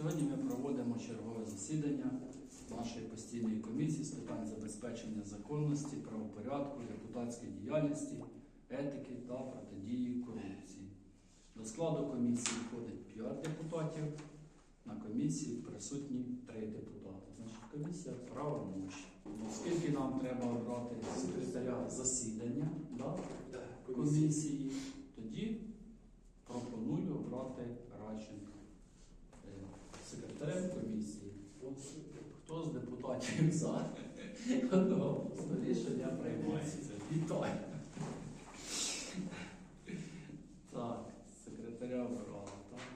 Сьогодні ми проводимо чергове засідання нашої постійної комісії з питань забезпечення законності, правопорядку, депутатської діяльності, етики та протидії корупції. До складу комісії входить 5 депутатів. На комісії присутні 3 депутати. Значить, комісія правомощна. Оскільки нам треба обрати секретаря засідання да, комісії, тоді пропоную обрати Радченка секретарем комісії. Хто з депутатів за? Одного рішення приймається. Вітаю. Так, секретаря обрали.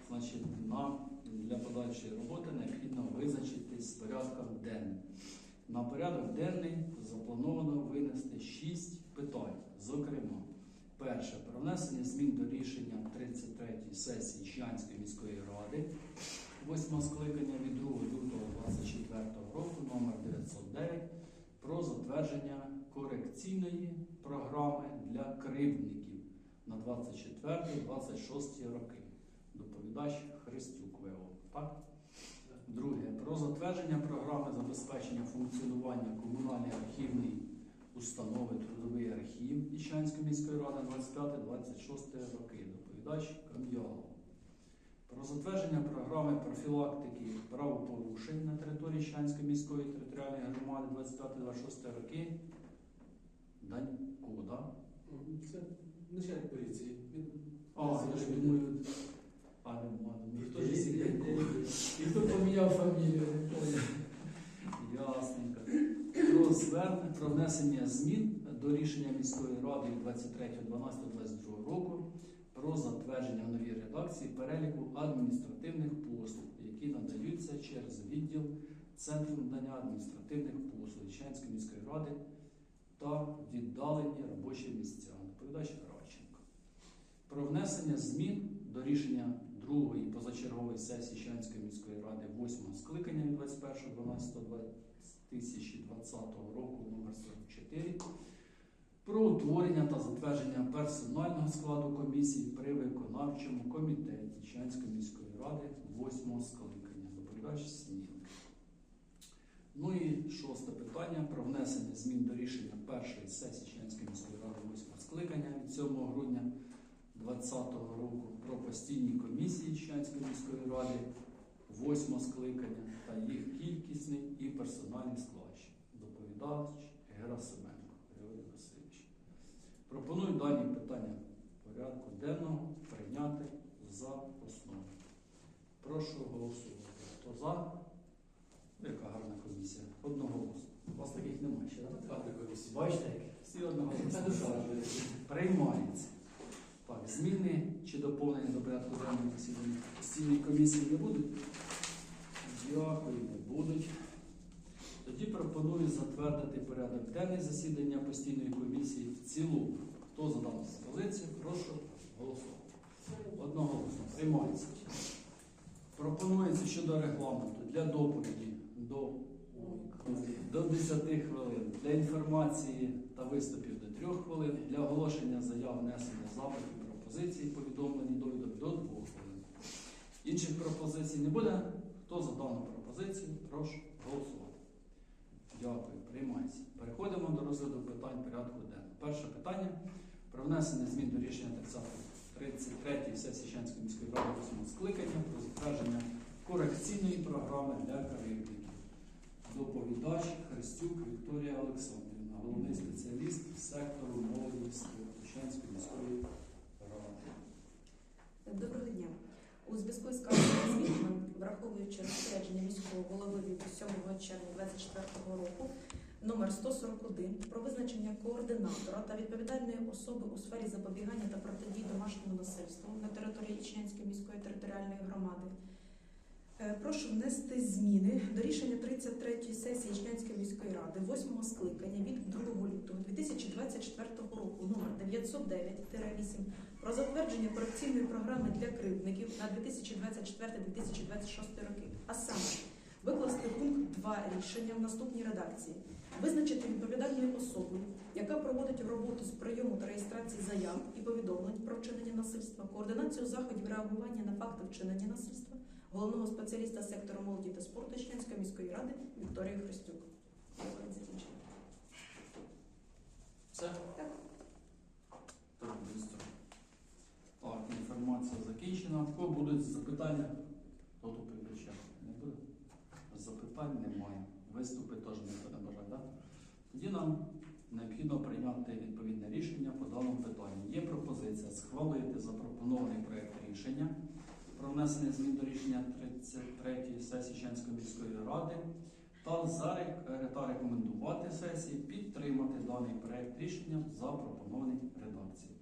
Значить, нам для подальшої роботи необхідно визначитись з порядком денним. На порядок денний заплановано винести 6 питань. Зокрема, перше про внесення змін до рішення 33-ї сесії Чиянської міської ради, 8 скликання від 2 лютого 2024 року, номер 909, про затвердження корекційної програми для кривдників на 24-26 роки. Доповідач Христюк ВО. Так? Друге. Про затвердження програми забезпечення функціонування комунальної архівної установи Трудовий архів Іщанської міської ради 25-26 роки. Доповідач Кам'ялов. Про затвердження програми профілактики правопорушень на території Іщанської міської територіальної громади 25-26 роки. Данько, да? Це начальник поліції. Він А, я ж думаю, а ніхто ж сидить. Ніхто поміняв фамілію, не поняв. Ясненько. Про звернення про внесення змін до рішення міської ради від 23.12.22 року про затвердження в новій редакції переліку адміністративних послуг, які надаються через відділ Центру надання адміністративних послуг Ченської міської ради та віддалені робочі місця. Доповідач Кравченко. Про внесення змін до рішення другої позачергової сесії Ченської міської ради 8 скликання від 21.12.2020 року номер 44 про утворення та затвердження персонального складу комісії при виконавчому комітеті Ченської міської ради 8 скликання. Доповідач Снілик. Ну і шосте питання про внесення змін до рішення першої сесії Членської міської ради 8 скликання від 7 грудня 2020 року про постійні комісії Членської міської ради 8 скликання та їх кількісний і персональний склад. Доповідач Васильович. Пропоную дані питання порядку денного прийняти за основу. Прошу голосувати. Хто за? Яка гарна комісія. Одноголосно. У вас таких немає ще, так? Бачите, всі одноголосно. Приймається. Так, зміни чи доповнення до порядку денного засідання постійної комісії не будуть? Дякую, не будуть. Тоді пропоную затвердити порядок денний засідання постійної комісії в цілому. Хто за дану позицію, прошу голосувати. Одноголосно. Приймається. Пропонується щодо регламенту для доповіді до, до 10 хвилин, для інформації та виступів до 3 хвилин, для оголошення заяв внесення запитів, пропозицій, повідомлень довідок до 2 хвилин. Інших пропозицій не буде. Хто за дану пропозицію, прошу голосувати. Дякую, приймається. Переходимо до розгляду питань порядку денного. Перше питання про внесення змін до рішення 33-ї сесії Ченської міської ради 8 скликання про затвердження корекційної програми для кривдників. Доповідач Христюк Вікторія Олександрівна, головний спеціаліст сектору молоді спорту міської ради. Доброго дня. У зв'язку з вказаними змінами, враховуючи розпорядження міського голови від 7 червня 2024 року номер 141 про визначення координатора та відповідальної особи у сфері запобігання та протидії домашньому насильству на території Ічнянської міської територіальної громади. Е, Прошу внести зміни до рішення 33-ї сесії Ічнянської міської ради 8 скликання від 2 лютого 2024 року номер 909-8 про затвердження корекційної програми для кривдників на 2024-2026 роки. А саме викласти пункт 2 рішення в наступній редакції, визначити відповідальною особою, яка проводить роботу з прийому та реєстрації заяв і повідомлень про вчинення насильства, координацію заходів реагування на факти вчинення насильства, головного спеціаліста сектору молоді та спорту Чеченської міської ради Вікторії Христюк. Все? Так. Так. Так, інформація закінчена. В кого будуть запитання? Хто доповідача? Не буде? Запитань немає. Виступи теж не бажає, так? Тоді нам необхідно прийняти відповідне рішення по даному питанню. Є пропозиція схвалити запропонований проєкт рішення про внесення змін до рішення 33 сесії Ченської міської ради та, та рекомендувати сесії підтримати даний проєкт рішення в запропонованій редакції.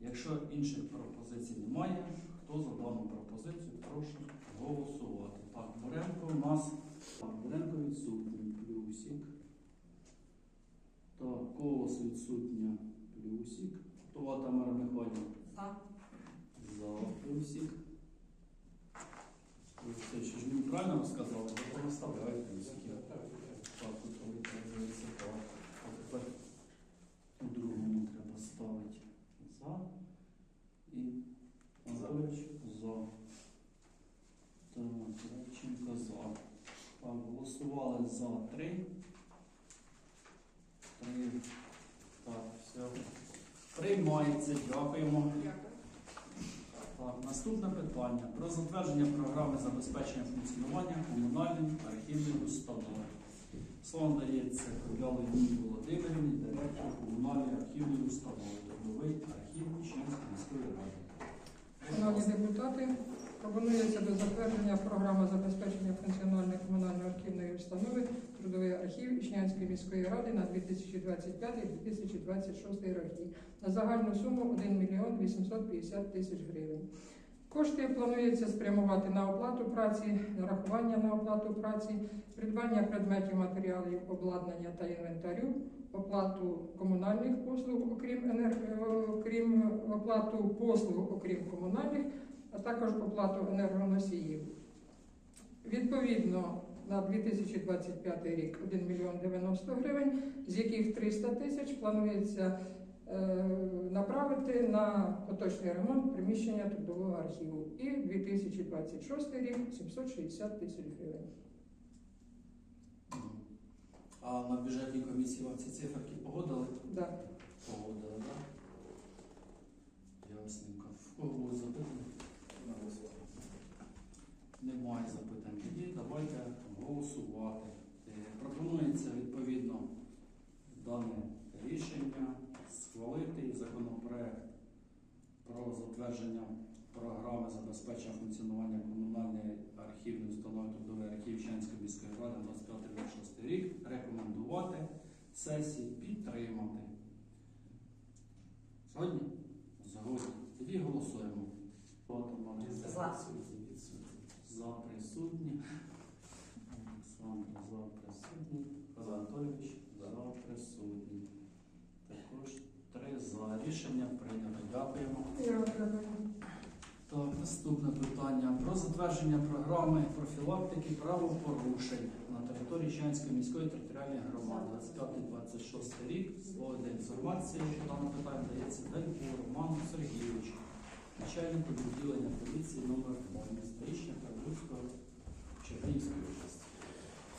Якщо інших пропозицій немає, хто за дану пропозицію, прошу голосувати. Так, Буренко у нас Буренко відсутній, плюсик. Так, колос відсутня, плюсик. Хто Тамара Михайлівна? За. За плюсик. Мені правильно розказали, ви проставляєте плюсики. Так, тут виправляється так. А тепер у другому треба ставити за і Анатолійович за. Так, Кравченко за. Так, голосували за три. Три. Так, все. Приймається, дякуємо. Наступне питання про затвердження програми забезпечення функціонування комунальної архівної установи. Слово надається Ніні Володимирівні, директор комунальної архівної установи, трудовий архів Ченської міської ради. Шановні депутати, пропонується до затвердження програми забезпечення функціональної комунальної архівної установи Трудовий архів Ічнянської міської ради на 2025-2026 роки на загальну суму 1 мільйон 850 тисяч гривень. Кошти планується спрямувати на оплату праці, нарахування на оплату праці, придбання предметів матеріалів, обладнання та інвентарю, оплату комунальних послуг, окрім, енер... е, окрім оплату послуг, окрім комунальних, а також оплату енергоносіїв. Відповідно, на 2025 рік 1 мільйон 90 гривень, з яких 300 тисяч планується направити на поточний ремонт приміщення трудового архіву. І 2026 рік 760 тисяч гривень. А на бюджетній комісії вам ці циферки погодили? Да. Погодили, так? Ясненько. В кого будуть запитання? Немає запитань. Тоді давайте голосувати. Е, Пропонується відповідно дане рішення схвалити законопроект про затвердження програми забезпечення функціонування комунальної архівної установи трудовий архів Ченської міської ради на 25-26 рік. Рекомендувати сесії підтримати. Згодні? Згодні. Тоді голосуємо. За. За присутні. Олександр за присутні. Каза Анатолійович за присутні. За. Рішення прийнято. Дякуємо. Так, наступне питання про затвердження програми профілактики правопорушень на території Чанської міської територіальної громади 25-26 рік. Слово для інформації, що дане питання дається Дельку Роману Сергійовичу, начальнику відділення поліції номер 2 міста Річня Карлівського Чернігівської області.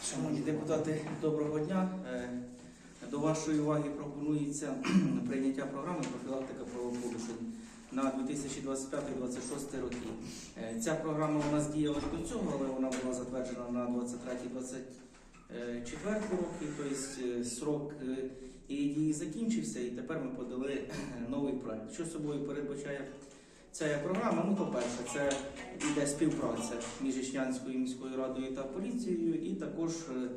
Шановні депутати, доброго дня. Е, До вашої уваги пропонується прийняття програми профілактика правопорушень на 2025-2026 роки. Е, Ця програма у нас діяла до цього, але вона була затверджена на 23-24 роки, тобто е, срок е, її дії закінчився, і тепер ми подали е, новий проект. Що собою передбачає ця програма? Ну, по-перше, це йде співпраця між Ічнянською міською радою та поліцією, і також е, е,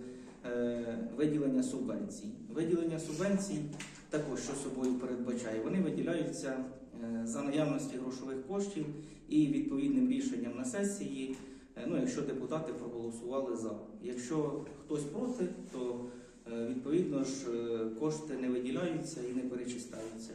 виділення субвенцій. Виділення субвенцій також що собою передбачає. Вони виділяються е, за наявності грошових коштів і відповідним рішенням на сесії. е, Ну, якщо депутати проголосували за. Якщо хтось проти, то е, відповідно ж е, кошти не виділяються і не перечисляються.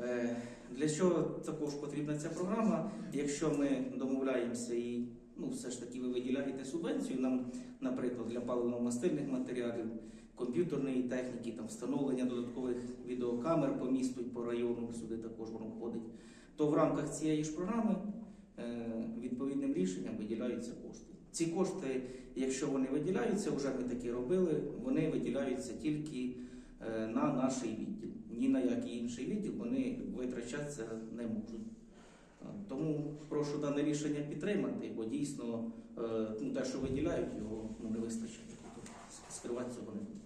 Е, Для чого також потрібна ця програма? Якщо ми домовляємося і ну, все ж таки ви виділяєте субвенцію нам, наприклад, для паливно-мастильних матеріалів, комп'ютерної техніки, там встановлення додаткових відеокамер по місту і по району, сюди також воно входить, то в рамках цієї ж програми е, відповідним рішенням виділяються кошти. Ці кошти, якщо вони виділяються, вже ми такі робили, вони виділяються тільки е, на наш відділ. Ні на який інший відділ вони витрачатися не можуть. Тому прошу дане рішення підтримати, бо дійсно е, ну, те, що виділяють, його ну, не вистачить. Тобто скривати цього не буде.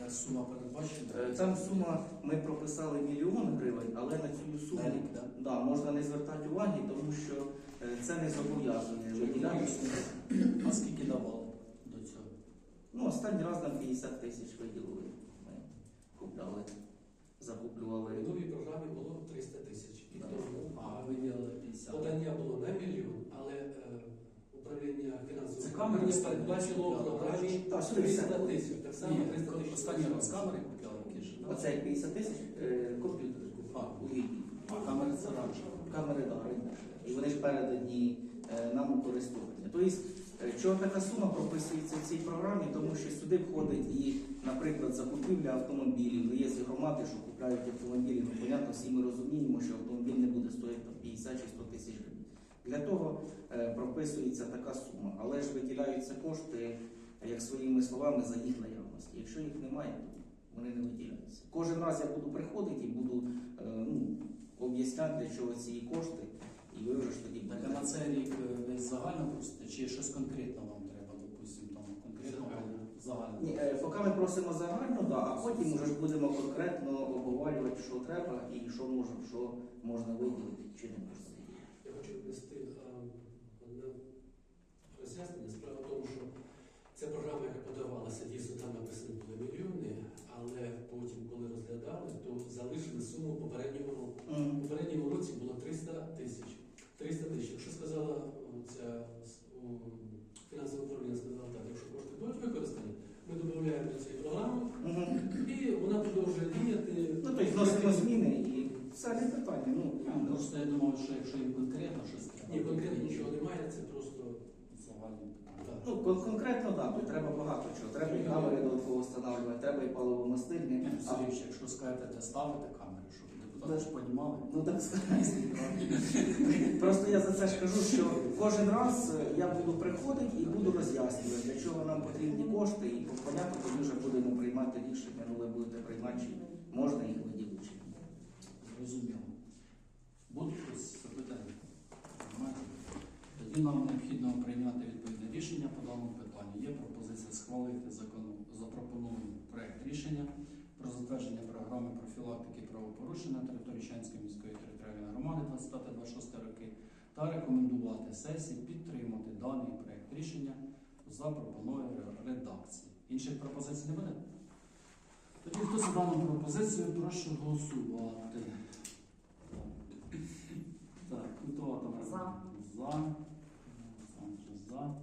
Яка сума передбачена? Е, Там сума ми прописали мільйон гривень, але на цю суму На рік, да? да, можна не звертати уваги, тому що е, це не зобов'язує виділяти. А скільки давали до цього? Ну, останній раз нам 50 тисяч виділили. Ми купляли, закуплювали. В новій програмі було 300 тисяч. І Да. тому А, виділили 50. подання було на мільйон, але е, управління Це фінансового камери управління останні передбачило в купляли, програмі так? 300 тисяч. Так само Ні, 300 тисяч. останній раз камери купляли які ж? да? Оце 50 тисяч е, комп'ютери у відділі. А камери це. Камери да. І вони ж передані е, нам у користування. Тобто, чого така сума прописується в цій програмі, тому що сюди входить і, наприклад, закупівля автомобілів. Ну, є громади, що купляють автомобілі. Ну, понятно, всі ми розуміємо, що автомобіль не буде стоїти там, 50 чи 100 тисяч гривень. Для того прописується така сума, але ж виділяються кошти, як своїми словами, за їх наявності. Якщо їх немає, то вони не виділяються. Кожен раз я буду приходити і буду е, ну, об'ясняти, для чого ці кошти, і ви вже ж тоді Так а на цей рік е, ви загально просите, чи щось конкретно вам треба, допустимо, там конкретно Загально. Ні, е, поки ми просимо загально, да, а потім вже ж будемо конкретно обговорювати, що треба і що можна, що можна виділити чи не можна. Я хочу внести одне роз'яснення. Справа в тому, що ця програма, яка подавалася, дійсно там написані були мільйони, але потім, коли розглядали, то залишили суму попереднього року. У попередньому році було 300 тисяч. 300 тисяч. Якщо сказала ця фінансове управління, сказала так, якщо кошти будуть використані, ми додаємо до цієї програми і вона продовжує діяти. Ну, тобто вносимо зміни і це не питання. Ну, Ну, Просто я думав, що якщо їм конкретно щось треба. Ні, конкретно нічого немає, це просто Загальні питання. Ну, кон- конкретно, так, тут треба багато чого. Треба і камери додатково встановлювати, треба і паливомастильні. Ні, ну, А, якщо скажете, де ставити камери, щоб депутати ж понімали. Ну так Просто я за це ж кажу, що кожен раз е, я буду приходити і буду роз'яснювати, для чого нам потрібні кошти, і понятно, тоді вже будемо приймати рішення, ви будете приймати, чи можна їх виділити. чи ні. Зрозуміло. Будуть якісь запитання? Немає? Тоді нам необхідно прийняти рішення по даному питанню. Є пропозиція схвалити запропонований проект рішення про затвердження програми профілактики правопорушень на території Чанської міської територіальної громади 25-26 роки та рекомендувати сесії підтримати даний проект рішення у запропонованій редакції. Інших пропозицій не буде? Тоді хто за дану пропозицію, прошу голосувати. Так, Кутова Тамара. За. За. Олександр за.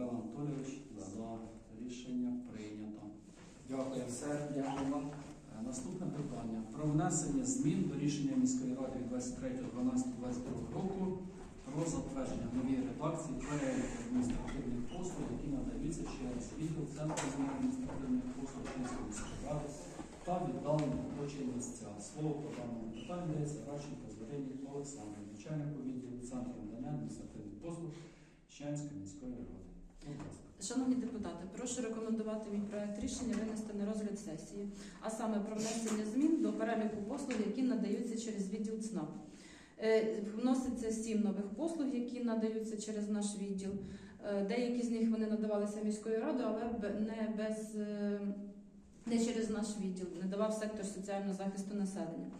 Павел Анатолійович за. Рішення прийнято. Дякую. Все, дякую вам. Е, Наступне питання про внесення змін до рішення міської ради від 23.12.22 року про затвердження нової редакції переліку адміністративних послуг, які надаються через відділ Центру з адміністративних послуг Київської міської ради та віддалені робочі місця. Слово по даному питанню дається Радченко Зорині Олександру, начальнику відділу Центру надання адміністративних послуг Чемської міської ради. Шановні депутати, прошу рекомендувати мій проект рішення винести на розгляд сесії, а саме про внесення змін до переліку послуг, які надаються через відділ ЦНАП. Е, Вноситься сім нових послуг, які надаються через наш відділ. Е, Деякі з них вони надавалися міською радою, але не без е, не через наш відділ, не давав сектор соціального захисту населення.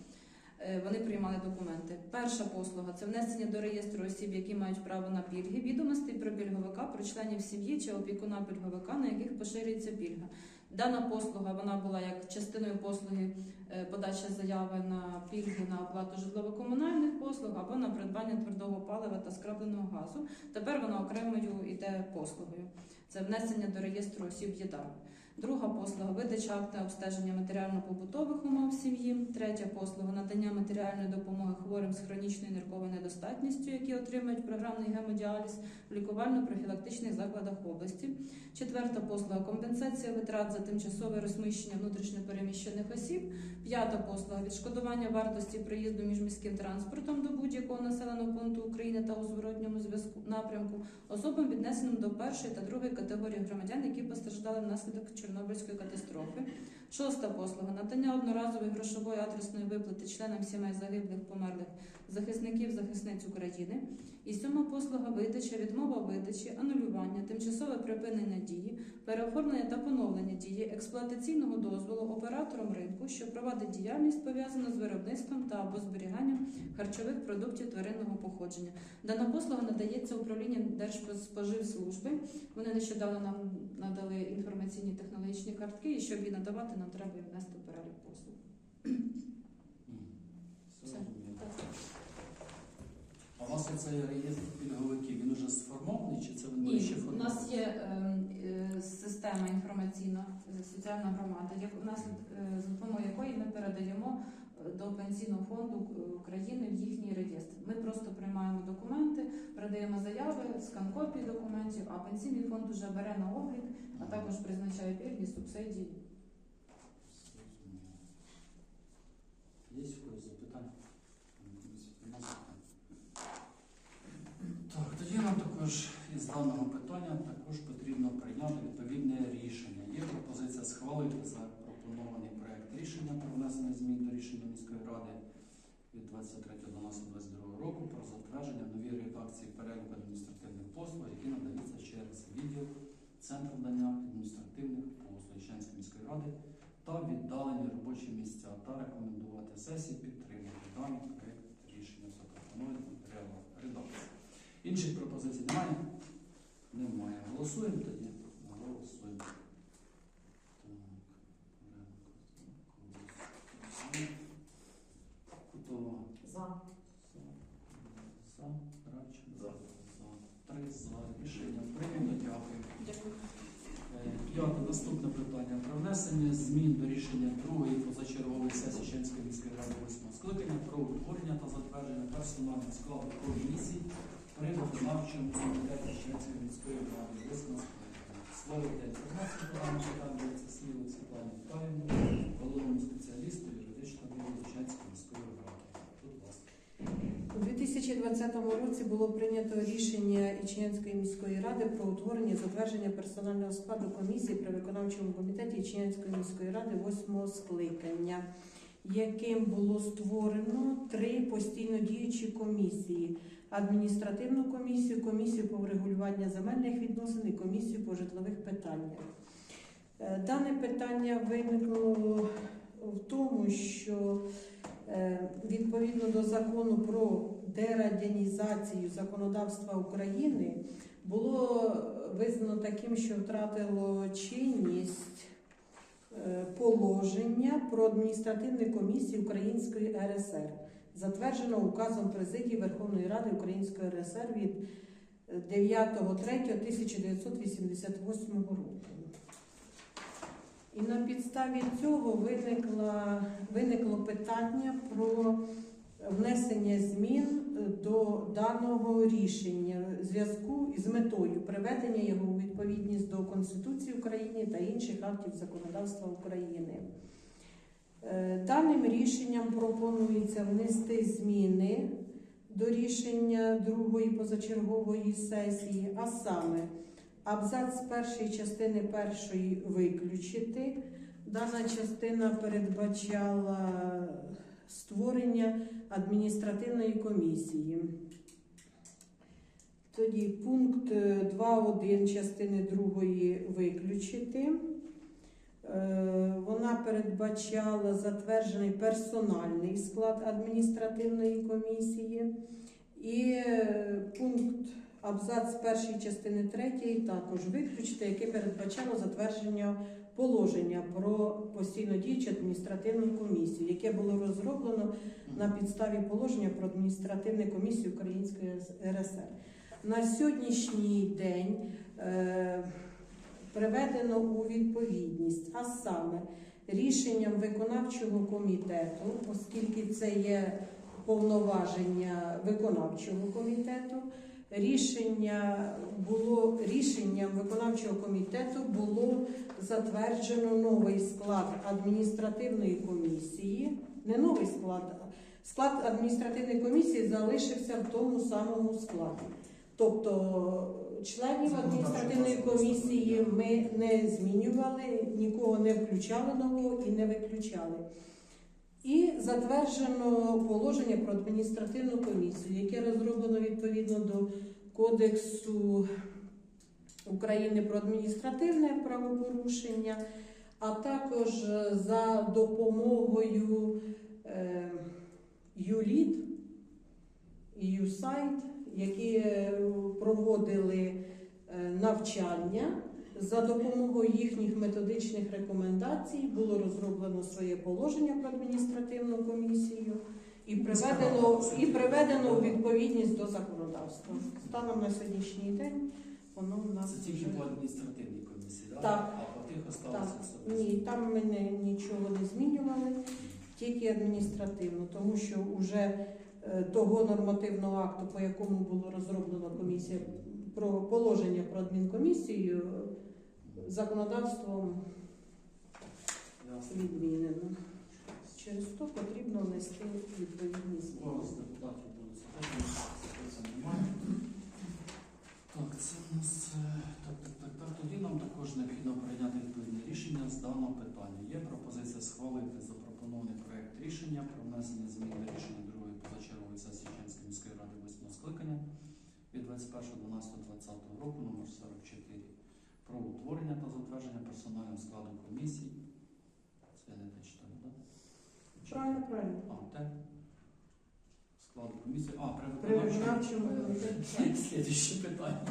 Е, Вони приймали документи. Перша послуга це внесення до реєстру осіб, які мають право на пільги, відомостей про пільговика, про членів сім'ї чи опікуна пільговика, на яких поширюється пільга. Дана послуга вона була як частиною послуги е, подача заяви на пільги на оплату житлово-комунальних послуг або на придбання твердого палива та скрапленого газу. Тепер вона окремою йде послугою. Це внесення до реєстру осіб ЄДАР. Друга послуга видача акта обстеження матеріально-побутових умов сім'ї. Третя послуга надання матеріальної допомоги хворим з хронічною нирковою недостатністю, які отримують програмний гемодіаліз в лікувально-профілактичних закладах області. Четверта послуга компенсація витрат за тимчасове розміщення внутрішньопереміщених осіб. П'ята послуга відшкодування вартості проїзду міжміським транспортом до будь-якого населеного пункту України та у зворотньому зв'язку напрямку особам, віднесеним до першої та другої категорії громадян, які постраждали внаслідок Чорнобильської катастрофи. Шоста послуга надання одноразової грошової адресної виплати членам сімей загиблих померлих захисників захисниць України. І сьома послуга видача, відмова видачі, анулювання, тимчасове припинення дії, переоформлення та поновлення дії експлуатаційного дозволу оператором ринку, що провадить діяльність пов'язану з виробництвом та або зберіганням харчових продуктів тваринного походження. Дана послуга надається управлінням Держспоживслужби. Вони нещодавно нам надали інформаційні технологічні картки, і щоб її надавати, нам треба внести перелік послуг. Все Все. розумію. А у вас оцей реєстр пільговиків, він уже сформований чи це він буде Ні, ще у формований? нас є ем, е, система інформаційна е, соціальна громада, як у нас е, за допомогою якої ми передаємо е, до пенсійного фонду е, України в їхній реєстр. Ми просто приймаємо документи, передаємо заяви, скан копії документів, а пенсійний фонд вже бере на облік, а також призначає пільги, субсидії. Є в когось запитання? Нема запитань. Так, також із даного питання також потрібно прийняти відповідне рішення. Є пропозиція схвалити запропонований проект рішення про внесення змін до рішення міської ради від 23.12.22 року про затвердження в новій редакції переліку адміністративних послуг, які надаються через відділ Центр надання адміністративних послуг Іченської міської ради та віддалені робочі місця та рекомендувати сесії підтримати даний проект рішення в запропонованих матеріалах редакції. Інших пропозицій немає? Немає. Голосуємо тоді? Голосуємо. Так. Кутова. За. За. Радченко. За. Три за. Рішення прийнято. Дякую. Дякую. Е, П'яте наступне питання про внесення змін до рішення другої позачергової сесії Ченської міської ради восьмого скликання про утворення та затвердження персонального складу при виконавчому комітеті Ченської міської ради скликання. Слово для інформації про даний питання Смілу Світлані Віталіївні, головному спеціалісту юридичного відділу міської ради. Будь ласка. У 2020 році було прийнято рішення Ічнянської міської ради про утворення затвердження персонального складу комісії при виконавчому комітеті Ічнянської міської ради восьмого скликання, яким було створено три постійно діючі комісії: адміністративну комісію, комісію по врегулюванню земельних відносин і комісію по житлових питаннях. Е, Дане питання виникло в тому, що Е, Відповідно до закону про дерадянізацію законодавства України було визнано таким, що втратило чинність положення про адміністративні комісії Української РСР, затверджено указом президії Верховної Ради Української РСР від е, 9.3.1988 року. І на підставі цього виникла, виникло питання про внесення змін до даного рішення в зв'язку із метою приведення його у відповідність Конституції України та інших актів законодавства України. Е, Даним рішенням пропонується внести зміни до рішення другої позачергової сесії, а саме Абзац першої частини першої виключити. Дана частина передбачала створення адміністративної комісії. Тоді пункт 2.1 частини другої виключити. Е, Вона передбачала затверджений персональний склад адміністративної комісії. І е, пункт Абзац першої частини третьої також виключити, яке передбачало затвердження положення про постійно діючу адміністративну комісію, яке було розроблено на підставі положення про адміністративну комісію Української РСР. На сьогоднішній день е, приведено у відповідність, а саме рішенням виконавчого комітету, оскільки це є повноваження виконавчого комітету. Рішення було рішенням виконавчого комітету було затверджено новий склад адміністративної комісії. Не новий склад, склад адміністративної комісії залишився в тому самому складі. Тобто членів адміністративної комісії ми не змінювали, нікого не включали нового і не виключали. І затверджено положення про адміністративну комісію, яке розроблено відповідно до Кодексу України про адміністративне правопорушення, а також за допомогою е, ЮЛІД і ЮСАЙД, які е, проводили е, навчання. За допомогою їхніх методичних рекомендацій було розроблено своє положення про адміністративну комісію і приведено, і приведено у відповідність до законодавства. Станом на сьогоднішній день воно в нас Це тільки по адміністративній комісії, так? Так. А по тих осталося. Ні, там ми не, нічого не змінювали, тільки адміністративно, тому що вже того нормативного акту, по якому було розроблено комісія про положення про адмінкомісію, е, законодавством відмінено. Через то потрібно внести відповідні зміни. Так, це у нас е, так, так, так, так. Тоді нам також необхідно прийняти відповідне рішення з даного питання. Є пропозиція схвалити запропонований проект рішення про внесення змін до рішення другої позачергової сесії Ченської міської ради 8 скликання від 21.12.2020 року номер 44 про утворення та затвердження персонального складу комісій. Це не те читаю, так? Правильно, правильно. А, те. Склад комісії. А, при виконавчому. Слідуще питання.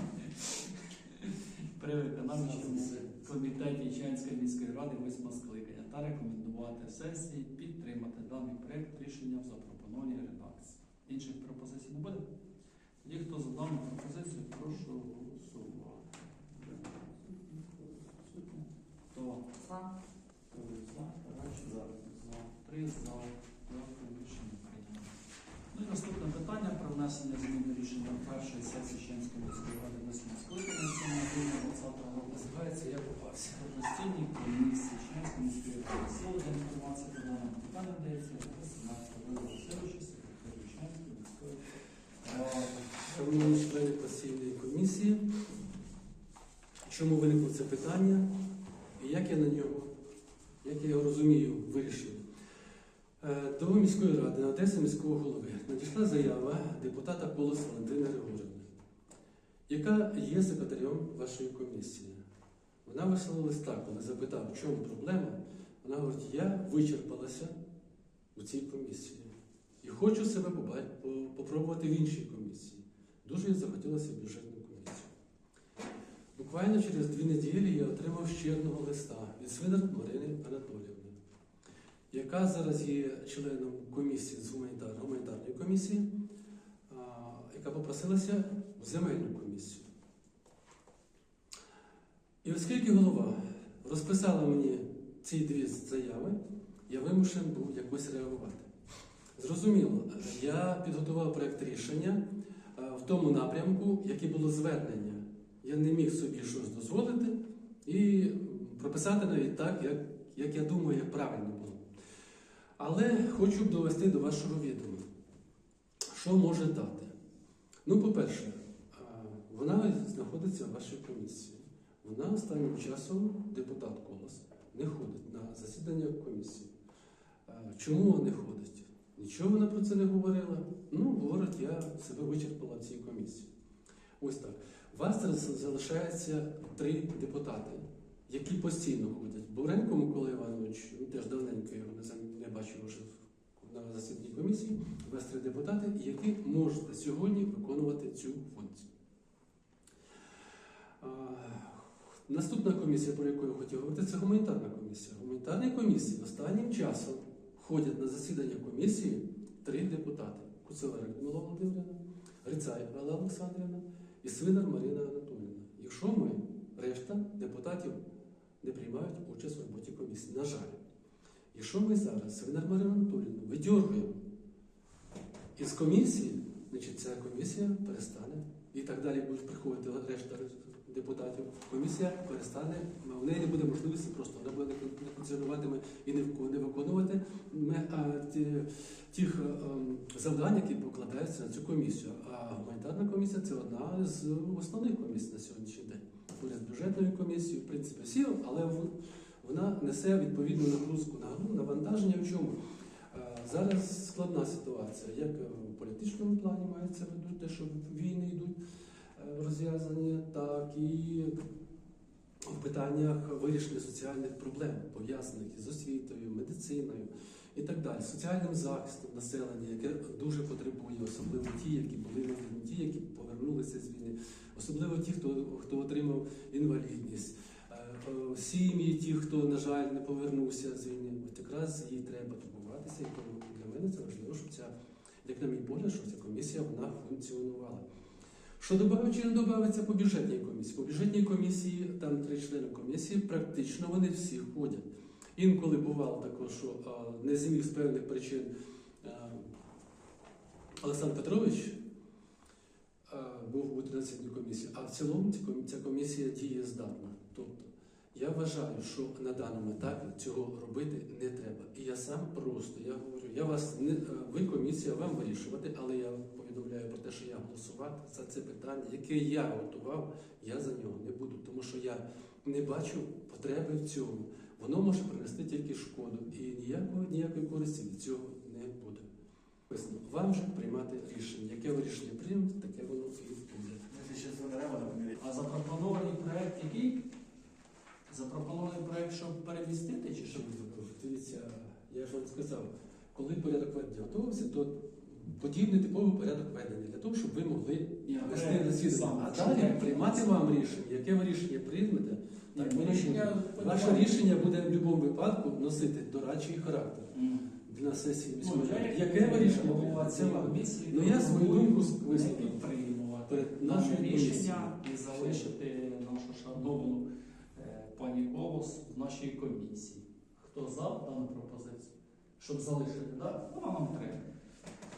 При виконавчому комітеті Ченської міської ради восьмого скликання та рекомендувати сесії підтримати даний проект рішення в запропонованій редакції. Інших пропозицій не буде? Тоді хто за дану пропозицію, прошу голосувати. Хто? За. За. Три за. Дякую, рішення прийнято. Ну і наступне питання про внесення змін до рішення першої сесії Ченської міської ради 8 скликання 7 грудня 2020 року. Називається Я попався. По постійній комісії Ченської міської ради сили для інформації про даному питання дається 17 Володимир Васильовича, секретарю Ченської міської ради. Шановні члени постійної комісії, чому виникло це питання і як я на нього, як я його розумію, вирішив. Е, До міської ради на адресу міського голови надійшла заява депутата Колос Валентини Григорівни, яка є секретарем вашої комісії. Вона вислала листа, коли запитав, в чому проблема. Вона говорить, я вичерпалася у цій комісії і хочу себе попробувати в іншій комісії. Дуже захотілося в бюджетну комісію. Буквально через дві неділі я отримав ще одного листа від Свинар Марини Анатоліївни, яка зараз є членом комісії з гуманітар- гуманітарної комісії, яка попросилася в земельну комісію. І оскільки голова розписала мені ці дві заяви, я вимушен був якось реагувати. Зрозуміло, я підготував проєкт рішення е, в тому напрямку, яке було звернення. Я не міг собі щось дозволити і прописати навіть так, як, як я думаю, як правильно було. Але хочу довести до вашого відома, що може дати. Ну, по-перше, е, вона знаходиться в вашій комісії. Вона останнім часом, депутат Колос, не ходить на засідання комісії. Е, Чому вона не ходить? Нічого вона про це не говорила. Ну, говорить, я себе вичерпала в цій комісії. Ось так. У вас зараз залишається три депутати, які постійно ходять. Буренко Микола Іванович, він теж давненько його не, бачив вже на засіданні комісії. У вас три депутати, які можете сьогодні виконувати цю функцію. А, Наступна комісія, про яку я хотів говорити, це гуманітарна комісія. Гуманітарні комісії останнім часом ходять на засідання комісії три депутати: Куцевар Людмила Володимирівна, Грицай Алла Олександрівна і Свинар Марина Анатоліївна. Якщо ми решта депутатів не приймають участь в роботі комісії. На жаль, якщо ми зараз Свинар Марину Анатолійовну видергуємо із комісії, значить ця комісія перестане і так далі будуть приходити решта депутатів. Комісія перестане, в неї не буде можливості просто вона буде не функціонуватиме і не виконувати тих ем, завдань, які покладаються на цю комісію. А гуманітарна комісія це одна з основних комісій на сьогоднішній день. Поряд з бюджетною комісією, в принципі, всі, але вона несе відповідну нагрузку на навантаження. В чому? Е, Зараз складна ситуація, як в політичному плані мається в виду, те, що війни йдуть е, розв'язані, так і в питаннях вирішення соціальних проблем, пов'язаних із освітою, медициною і так далі, соціальним захистом населення, яке дуже потребує, особливо ті, які були на ті, які повернулися з війни, особливо ті, хто, хто отримав інвалідність. Е, е, Сім'ї, ті, хто, на жаль, не повернувся з війни, от якраз їй треба турбуватися. І для мене це важливо, щоб ця, як на мій погляд, щоб ця комісія вона функціонувала. Що додає чи не додається по бюджетній комісії? По бюджетній комісії, там три члени комісії, практично вони всі ходять. Інколи бувало також, що не зміг з певних причин Олександр Петрович був у 13 комісії, а в цілому ця комісія дієздатна. Тобто я вважаю, що на даному етапі цього робити не треба. І я сам просто я говорю, я вас не е, ви комісія, вам вирішувати, але я повідомляю про те, що я голосувати за це питання, яке я готував, я за нього не буду, тому що я не бачу потреби в цьому. Воно може принести тільки шкоду, і ніякої ніякої користі від цього не буде. Вам же приймати рішення. Яке ви рішення приймете, таке воно і буде. А запропонований проект який? Запропонований проект, щоб перемістити чи що? Дивіться, я ж вам сказав, коли порядок ведення готувався, то подібний типовий порядок ведення для того, щоб ви могли вести засідання. А далі приймати вам рішення. Яке ви рішення приймете, так ми рішення. Ваше рішення буде в будь-якому випадку носити дорадчий характер на сесії Ну, міської ради. Яке ви рішення? Це вам. Ну я свою думку висловив перед наше рішення і залишити нашу шановну е, пані Колос в нашій комісії. Хто за дану пропозицію? Щоб залишити, так? Вона нам треба.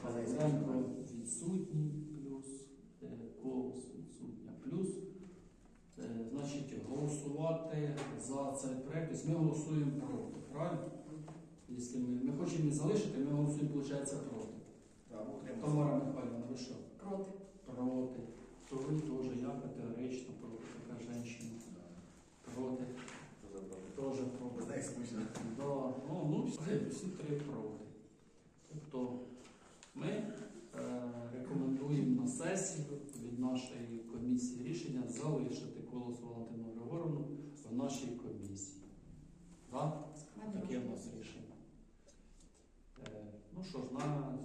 Павленко відсутній плюс, е, Колос відсутня плюс. Е, Значить, голосувати за цей проект. Тобто ми голосуємо проти, правильно? Якщо ми, ми хочемо не залишити, ми голосуємо, виходить, проти. Тамара Михайлівна, ви що? Проти. Проти. То ви теж, я категорично проти, така жінка. Проти. Теж проти. Да. Ну, ну, всі, всі три проти. Тобто ми е, рекомендуємо на сесію від нашої комісії рішення залишити колос Валентину Григоровну в нашій комісії. Так? Таке в нас рішення. Е, ну що ж, на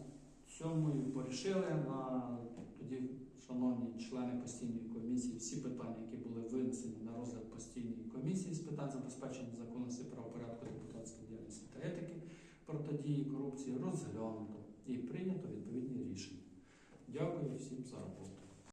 цьому і порішили. На тоді, шановні члени постійної комісії, всі питання, були винесені на розгляд постійної комісії з питань забезпечення законності правопорядку депутатської діяльності та етики, протидії корупції розглянуто і прийнято відповідні рішення. Дякую всім за роботу.